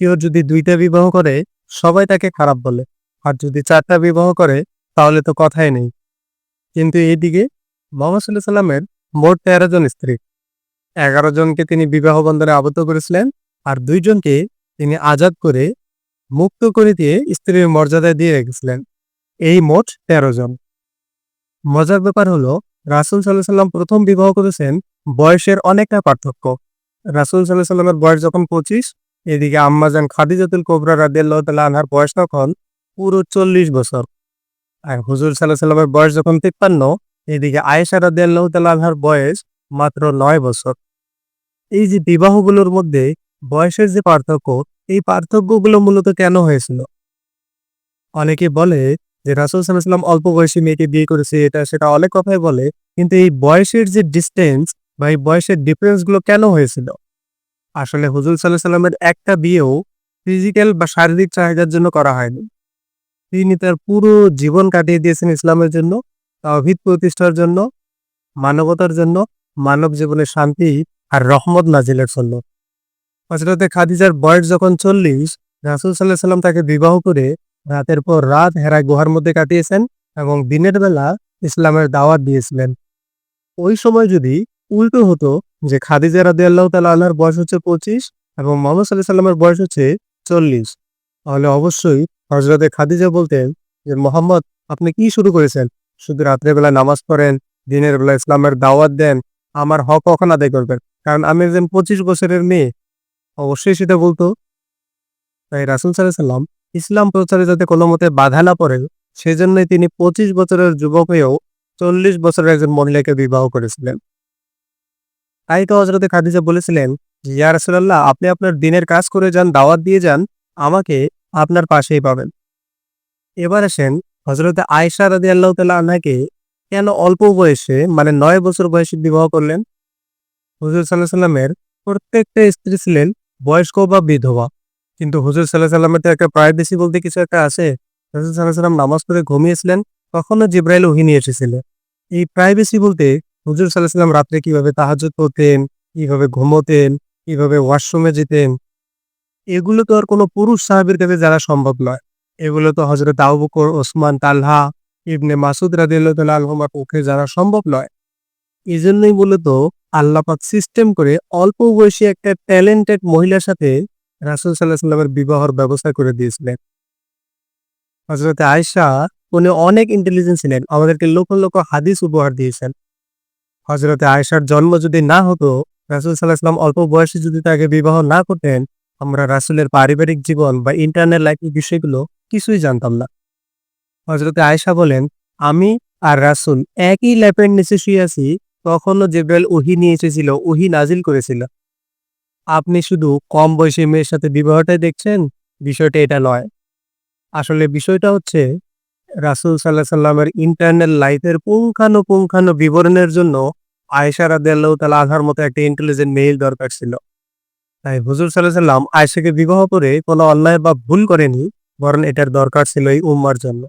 কেউ যদি দুইটা বিবাহ করে, সবাই তাকে খারাপ বলে। আর যদি চারটা বিবাহ করে, তাহলে তো কথাই নেই। কিন্তু এইদিকে মোহাম্মদ সাল্লাহ সাল্লামের মোট তেরো জন স্ত্রী। এগারো জনকে তিনি বিবাহ বন্ধনে আবদ্ধ করেছিলেন আর দুইজনকে তিনি আজাদ করে মুক্ত করে দিয়ে স্ত্রীর মর্যাদা দিয়ে রেখেছিলেন। এই মোট তেরো জন। মজার ব্যাপার হলো, রাসুল সাল্লাহ সাল্লাম প্রথম বিবাহ করেছেন বয়সের অনেকটা পার্থক্য। রাসুল সাল্লাহ সাল্লামের বয়স যখন পঁচিশ এদিকে আম্মাজান খাদিজাতুল কোবরা রাদিয়াল্লাহ তাল্লাহ আনহার বয়স তখন পুরো চল্লিশ বছর। আর হুজুর সাল্লাহ সাল্লামের বয়স যখন তিপ্পান্ন, এদিকে আয়েশা রাদিয়াল্লাহ তাল্লাহ আনহার বয়স মাত্র নয় বছর। এই যে বিবাহগুলোর মধ্যে বয়সের যে পার্থক্য, এই পার্থক্যগুলো মূলত কেন হয়েছিল? অনেকে বলে যে রাসুল সাল্লাম অল্প বয়সী মেয়েকে বিয়ে করেছে, এটা সেটা অনেক কথাই বলে, কিন্তু এই বয়সের যে ডিস্টেন্স বা এই বয়সের ডিফারেন্সগুলো কেন হয়েছিল? আসলে হুজুর সাল্লাহ সাল্লামের একটা বিয়েও ফিজিক্যাল বা শারীরিক চাহিদার জন্য করা হয়নি। তিনি তার পুরো জীবন কাটিয়ে দিয়েছেন ইসলামের জন্য, তাওহিদ প্রতিষ্ঠার জন্য, মানবতার জন্য, মানব জীবনের শান্তি আর রহমত নাজিলের জন্য। হজরতে খাদিজার বয়স যখন চল্লিশ, রাসুল সাল্লাহ সাল্লাম তাকে বিবাহ করে রাতের পর রাত হেরা গুহার মধ্যে কাটিয়েছেন এবং দিনের বেলা ইসলামের দাওয়াত দিয়েছিলেন। ওই সময় যদি উল্টো হতো যে খাদিজা রাদি আল্লাহ আল্লাহর বয়স হচ্ছে পঁচিশ এবং মোহাম্মদ সাল্লাহ সাল্লামের বয়স হচ্ছে চল্লিশ। তাহলে অবশ্যই হজরতে খাদিজা বলতেন যে, মোহাম্মদ, আপনি কি শুরু করেছেন? শুধু রাত্রের বেলা নামাজ পড়েন, দিনের বেলা ইসলামের দাওয়াত দেন, আমার হক কখন আদায় করবেন? কারণ আমি একজন পঁচিশ বছরের মেয়ে। অবশ্যই সেটা বলতো। তাই রাসুল সাল্লাহ সাল্লাম ইসলাম প্রচারে যাতে কোনো মতে বাধা না পড়ে সেজন্যই তিনি পঁচিশ বছরের যুবক হয়েও চল্লিশ বছরের একজন মহিলাকে বিবাহ করেছিলেন। তাই তো হজরতে খাদিজা বলেছিলেন ইয়া রাসুলাল্লাহ, আপনি আপনার দিনের কাজ করে যান, দাওয়াত দিয়ে যান, আমাকে আপনার পাশেই পাবেন। এবার আসেন হজরতে আয়সা রাদি আল্লাহ তাল্লাহ কেন অল্প বয়সে মানে নয় বছর বয়সে বিবাহ করলেন? হুজুর সাল্লাহ সাল্লামের প্রত্যেকটা স্ত্রী ছিলেন বয়স্ক বা বিধবা। কিন্তু হুজুর সাল্লাহ সাল্লামের তো একটা প্রাইভেসি বলতে কিছু একটা আছে। হুজুর সাল্লাহ সাল্লাম নামাজ পড়ে ঘুমিয়েছিলেন তখনও জিব্রাইল ওহি নিয়ে এসেছিলেন এই প্রাইভেসি বলতে হুজুর সাল্লাহ সাল্লাম রাত্রে কীভাবে তাহাজুদ করতেন, কীভাবে ঘুমোতেন, কীভাবে ওয়াশরুমে যেতেন, এগুলো তো আর কোনো পুরুষ সাহাবের কাছে যারা সম্ভব নয়। এগুলো তো হজরত আবু ওসমান, তালহা, ইবনে মাসুদ রাদিয়াল্লাহু তাআলা পক্ষে যারা সম্ভব নয়। এই জন্যই মূলত আল্লাপাক সিস্টেম করে অল্প বয়সী একটা ট্যালেন্টেড মহিলার সাথে রাসুল সাল্লাহ সাল্লামের বিবাহর ব্যবস্থা করে দিয়েছিলেন। হজরতে আয়সা উনি অনেক ইন্টেলিজেন্স ছিলেন, আমাদেরকে লক্ষ লক্ষ হাদিস উপহার দিয়েছেন। হজরতে আয়েশার জন্ম যদি না হতো, রাসুল সাল্লাহ সাল্লাম অল্প বয়সে যদি তাকে বিবাহ না করতেন, আমরা রাসুলের পারিবারিক জীবন বা ইন্টারনেট লাইফ বিষয়গুলো কিছুই জানতাম না। হজরতে আয়েশা বলেন, আমি আর রাসুল একই ল্যাপের নিচে শুয়ে আছি তখনও জেব্রাইল উহি নিয়ে এসেছিল উহি নাজিল করেছিল। আপনি শুধু কম বয়সী মেয়ের সাথে বিবাহটাই দেখছেন, বিষয়টা এটা নয়। আসলে বিষয়টা হচ্ছে রাসুল সাল্লাহ সাল্লামের ইন্টারনাল লাইফের পুঙ্খানুপুঙ্খানু বিবরণের জন্য আয়েশা রাদিয়াল্লাহু তাআলা আধার মতো একটা ইন্টেলিজেন্ট মেইল দরকার ছিল। তাই হুজুর সাল্লাহ সাল্লাম আয়েশাকে বিবাহ করে কোনো অন্যায় বা ভুল করেনি, বরং এটার দরকার ছিল এই উম্মার জন্য।